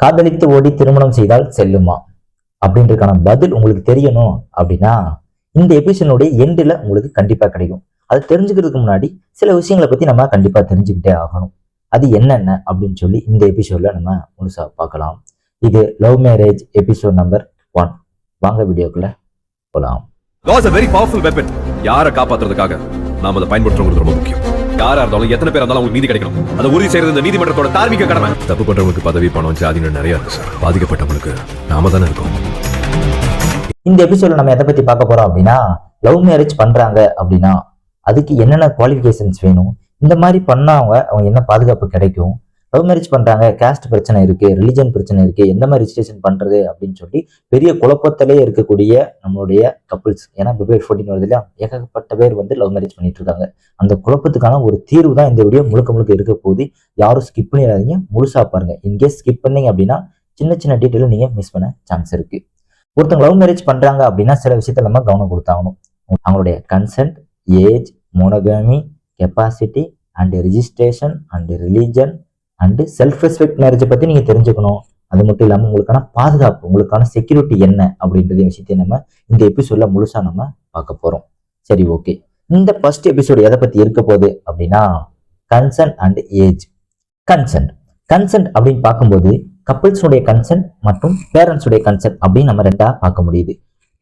காதலித்து ஓடி திருமணம் செய்தால் செல்லுமா? அப்படின்றதுக்கான பதில் உங்களுக்கு தெரியணும் அப்படின்னா இந்த எபிசோனுடைய எண்டில் உங்களுக்கு கண்டிப்பாக கிடைக்கும். அது தெரிஞ்சுக்கிறதுக்கு முன்னாடி சில விஷயங்களை பத்தி நம்ம கண்டிப்பாக தெரிஞ்சுக்கிட்டே ஆகணும். அது என்னென்ன அப்படின்னு சொல்லி இந்த எபிசோட்ல நம்ம முழுசா பார்க்கலாம். இது love marriage episode number one வாங்க வீடியோக்குள்ள போகலாம் வெரி பவர்ஃபுல் வெப்பன் யாரை காப்பாத்துறதுக்காக? நாம் அதை பயன்படுத்துறது ரொம்ப முக்கியம். யாரா இருந்தாலும் எத்தனை பேர் இருந்தாலும் நீதி கிடைக்கணும். அதை உறுதி செய்யறது இந்த நீதிமன்றத்தோட தார்மீக கடமை. தப்பு பண்றவங்களுக்கு பதவி பணம் ஜாதின்னு நிறைய இருக்கு சார். பாதிக்கப்பட்டவங்களுக்கு நாம தானே இருக்கோம். இந்த எபிசோட்ல நம்ம எதை பத்தி பார்க்க போறோம் அப்படின்னா லவ் மேரேஜ் பண்றாங்க அப்படின்னா அதுக்கு என்னென்ன குவாலிஃபிகேஷன்ஸ் வேணும்? இந்த மாதிரி பண்ணாங்க அவங்க என்ன பாதுகாப்பு கிடைக்கும்? லவ் மேரேஜ் பண்றாங்க கேஸ்ட் பிரச்சனை இருக்கு ரிலிஜன் பிரச்சனை இருக்கு எந்த மாதிரி ரிஜிஸ்ட்ரேஷன் பண்றது அப்படின்னு சொல்லி பெரிய குழப்பத்திலே இருக்கக்கூடிய நம்மளுடைய கப்புள்ஸ் ஏன்னா பிப்ரவரி ஃபோர்டீன் வருது இல்லையா? ஏகப்பட்ட பேர் வந்து லவ் மேரேஜ் பண்ணிட்டு இருக்காங்க. அந்த குழப்பத்துக்கான ஒரு தீர்வு தான் இந்த வீடியோ முழுக்க முழுக்க இருக்க போகுது. யாரும் ஸ்கிப் பண்ணிடாதீங்க. முழுசா பாருங்க. இன்கேஸ் ஸ்கிப் பண்ணீங்க அப்படின்னா சின்ன சின்ன டீட்டெயிலும் நீங்க மிஸ் பண்ண சான்ஸ் இருக்கு. ஒருத்தவங்க லவ் மேரேஜ் பண்றாங்க அப்படின்னா சில விஷயத்த நம்ம கவனம் கொடுத்தாகணும். அவங்களுடைய consent age monogamy capacity and registration and religion and self respect மேரேஜை பற்றி நீங்கள் தெரிஞ்சுக்கணும். அது மட்டும் இல்லாமல் உங்களுக்கான பாதுகாப்பு உங்களுக்கான செக்யூரிட்டி என்ன அப்படின்றத விஷயத்தையும் நம்ம இந்த எபிசோட்ல முழுசாக நம்ம பார்க்க போகிறோம் சரி ஓகே இந்த ஃபர்ஸ்ட் எபிசோடு எதை பற்றி இருக்க போகுது அப்படின்னா consent and age consent consent அப்படின்னு பார்க்கும்போது கப்பிள்ஸுடைய கன்சென்ட் மற்றும் பேரண்ட்ஸுடைய கன்சன்ட் அப்படின்னு நம்ம ரெண்டா பார்க்க முடியுது.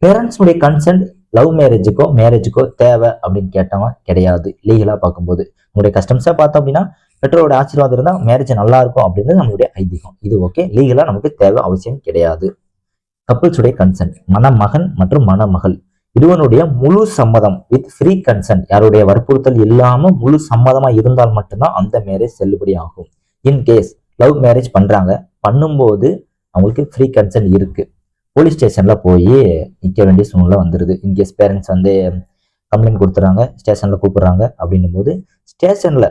பேரண்ட்ஸுடைய கன்சன்ட் லவ் மேரேஜுக்கோ மேரேஜுக்கோ தேவை அப்படின்னு கேட்டவன் கிடையாது. லீகலாக பார்க்கும்போது. உங்களுடைய கஸ்டம்ஸாக பார்த்தோம் அப்படின்னா பெற்றோரோட ஆசீர்வாதம் இருந்தால் மேரேஜ் நல்லா இருக்கும் அப்படின்றது நம்மளுடைய ஐதீகம். இது ஓகே லீகலாக நமக்கு தேவை அவசியம் கிடையாது. கப்பிள்ஸுடைய கன்சென்ட் மணமகன் மற்றும் மணமகள். இருவனுடைய முழு சம்மதம் வித் ஃப்ரீ கன்சென்ட் யாருடைய வற்புறுத்தல் இல்லாமல் முழு சம்மதமாக இருந்தால் மட்டும்தான் அந்த மேரேஜ் செல்லுபடி ஆகும். இன் கேஸ் லவ் மேரேஜ் பண்ணுறாங்க பண்ணும்போது அவங்களுக்கு ஃப்ரீ கன்சென்ட் இருக்குது போலீஸ் ஸ்டேஷனில் போய் நிற்க வேண்டிய சூழ்நிலை வந்துடுது இன்கேஸ் பேரண்ட்ஸ் வந்து கம்ப்ளைண்ட் கொடுத்துறாங்க ஸ்டேஷனில் கூப்பிட்றாங்க அப்படின்னும் போது ஸ்டேஷனில்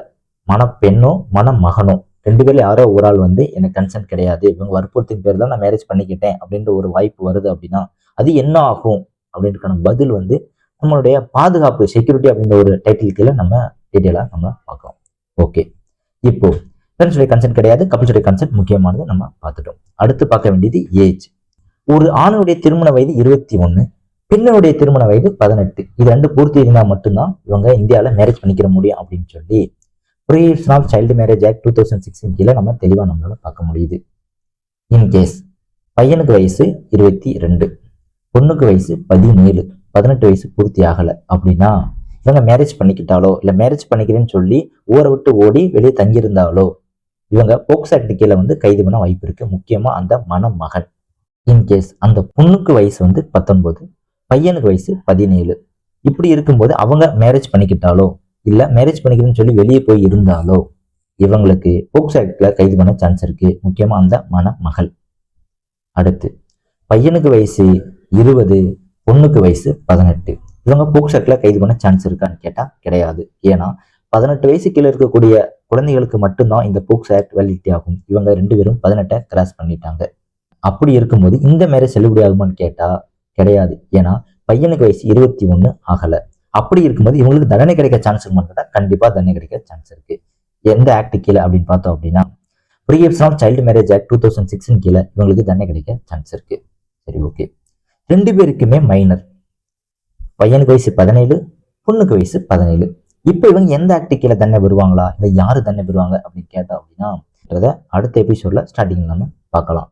மணப்பெண்ணோ மணமகனோ. ரெண்டு பேர்ல யாரோ ஒரு ஆள் வந்து எனக்கு கன்சென்ட் கிடையாது. இவங்க வற்புறுத்தின் பேர் தான் நான் மேரேஜ் பண்ணிக்கிட்டேன். அப்படின்ற ஒரு வாய்ப்பு வருது அப்படின்னா அது என்ன ஆகும்? அப்படின்றக்கான பதில் வந்து நம்மளுடைய பாதுகாப்பு செக்யூரிட்டி அப்படின்ற ஒரு டைட்டில் கீழே நம்ம டீட்டெயிலாக நம்ம பார்க்கலாம். ஓகே இப்போ பேரண்ட்ஸுடைய கன்சென்ட் கிடையாது கப்பிள்ஸுடைய கன்சென்ட் முக்கியமானது நம்ம பார்த்துட்டோம். அடுத்து பார்க்க வேண்டியது ஏஜ் ஒரு ஆணுடைய திருமண வயது இருபத்தி ஒன்று பெண்ணுடைய திருமண வயது பதினெட்டு. இது ரெண்டு பூர்த்தி இருந்தால் மட்டும்தான் இவங்க இந்தியாவில் மேரேஜ் பண்ணிக்கிற முடியும் அப்படின்னு சொல்லி prohibition of child marriage act two thousand sixteen கீழே நம்ம தெளிவாக நம்மளால பார்க்க முடியுது. இன் கேஸ் பையனுக்கு வயசு இருபத்தி ரெண்டு பொண்ணுக்கு வயசு பதினேழு பதினெட்டு வயசு பூர்த்தி ஆகலை அப்படின்னா இவங்க மேரேஜ் பண்ணிக்கிட்டாலோ இல்லை மேரேஜ் பண்ணிக்கிறேன்னு சொல்லி ஊரை விட்டு ஓடி வெளியே தங்கியிருந்தாலோ இவங்க போக்ஸ் ஆக்ட் கீழே வந்து கைது பண்ண வாய்ப்பு இருக்கு. முக்கியமா அந்த மணமகன். இன்கேஸ் அந்த பொண்ணுக்கு வயசு வந்து பத்தொன்பது பையனுக்கு வயசு பதினேழு இப்படி இருக்கும்போது அவங்க மேரேஜ் பண்ணிக்கிட்டாலோ இல்ல மேரேஜ் பண்ணிக்கிறேன்னு சொல்லி வெளியே போய் இருந்தாலோ இவங்களுக்கு போக்ஸ் ஆக்ட்ல கைது பண்ண சான்ஸ் இருக்கு. முக்கியமா அந்த மணமகள். அடுத்து பையனுக்கு வயசு இருபது பொண்ணுக்கு வயசு பதினெட்டு. இவங்க போக்ஸ் ஆக்ட்ல கைது பண்ண சான்ஸ் இருக்கான்னு கேட்டா கிடையாது. ஏன்னா பதினெட்டு வயசு கீழே இருக்கக்கூடிய குழந்தைகளுக்கு மட்டும்தான் இந்த போக்ஸ் ஆக்ட் வேலிட்டி ஆகும். இவங்க ரெண்டு பேரும் பதினெட்டை கிராஸ் பண்ணிட்டாங்க. அப்படி இருக்கும்போது இந்த மேரேஜ் செல்லுபடி ஆகுமான்னு கேட்டா கிடையாது. ஏன்னா பையனுக்கு வயசு இருபத்தி ஒன்று ஆகலை. அப்படி இருக்கும்போது இவங்களுக்கு தண்டனை கிடைக்க சான்ஸ் இருக்குமான்னு கண்டிப்பாக தண்டனை கிடைக்க சான்ஸ் இருக்கு. எந்த ஆக்ட் கீழே அப்படின்னு பார்த்தோம் அப்படின்னா prohibition of child marriage act two thousand sixteen கீழே இவங்களுக்கு தண்டனை கிடைக்க சான்ஸ் இருக்கு. சரி ஓகே ரெண்டு பேருக்குமே மைனர் பையனுக்கு வயசு பதினேழு பொண்ணுக்கு வயசு பதினேழு. இப்போ இவங்க எந்த ஆக்ட் கீழே தண்டனை வருவாங்களா இல்லை யார் தண்டனை பெறுவாங்க அப்படின்னு கேட்டோம் அப்படின்னா அடுத்த எபிசோட்ல ஸ்டார்டிங் நம்ம பார்க்கலாம்.